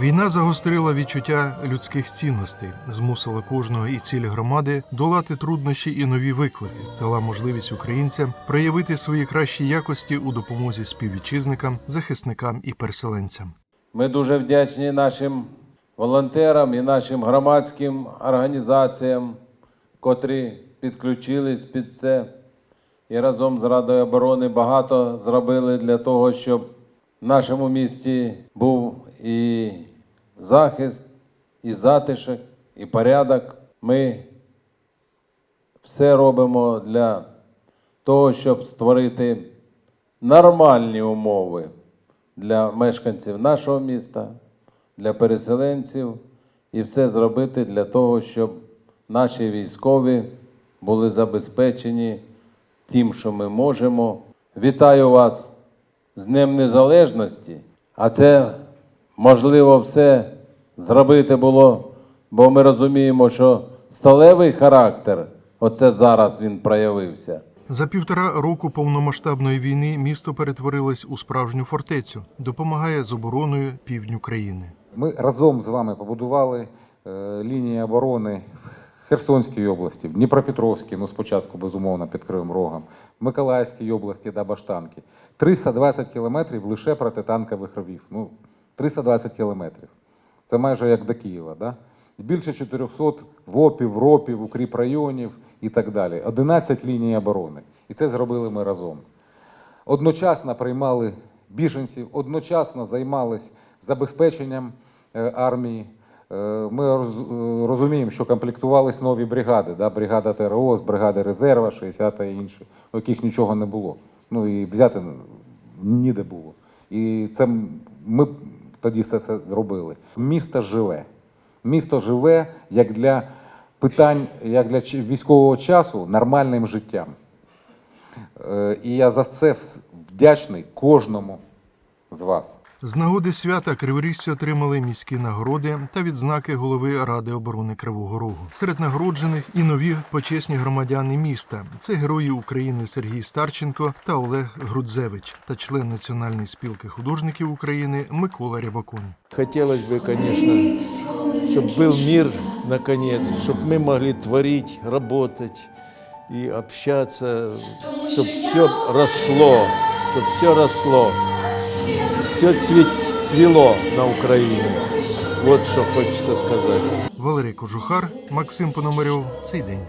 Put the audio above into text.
Війна загострила відчуття людських цінностей, змусила кожного і цілі громади долати труднощі і нові виклики, дала можливість українцям проявити свої кращі якості у допомозі співвітчизникам, захисникам і переселенцям. Ми дуже вдячні нашим волонтерам і нашим громадським організаціям, котрі підключились під це і разом з Радою оборони багато зробили для того, щоб в нашому місті був і захист, і затишок, і порядок. Ми все робимо для того, щоб створити нормальні умови для мешканців нашого міста, для переселенців і все зробити для того, щоб наші військові були забезпечені тим, що ми можемо. Вітаю вас з Днем Незалежності, а це можливо все зробити було, бо ми розуміємо, що сталевий характер, оце зараз він проявився. За півтора року повномасштабної війни місто перетворилось у справжню фортецю, допомагає з обороною півдню країни. Ми разом з вами побудували е, лінії оборони в Херсонській області, в Дніпропетровській, ну спочатку, безумовно, під Кривим Рогом, в Миколаївській області до Баштанки. 320 кілометрів лише протитанкових ровів. Ну, 320 кілометрів. Це майже як до Києва. Да? І більше 400 ВОПів, РОПів, укріпрайонів і так далі. 11 ліній оборони. І це зробили ми разом одночасно приймали біженців, одночасно займались забезпеченням е, армії. Е, Ми е, розуміємо, що комплектувались нові бригади, да? бригада ТРО, бригади резерва, 60 та інші, у яких нічого не було. Ну і взяти ніде було. І це ми тоді все це зробили. Місто живе. Місто живе як для питань, як для військового часу нормальним життям. Е, І я за це вдячний кожному з вас. З нагоди свята криворіжці отримали міські нагороди та відзнаки голови Ради оборони Кривого Рогу. Серед нагороджених і нові почесні громадяни міста. Це герої України Сергій Старченко та Олег Грудзевич та член Національної спілки художників України Микола Рябаконь. Хотелось бы, конечно, чтобы был мир, наконец, чтобы мы могли творить, работать и общаться, чтобы все росло, чтобы все росло, все цвело на Україні. От що хочеться сказати. Валерій Кожухар, Максим Пономарьов. Цей день.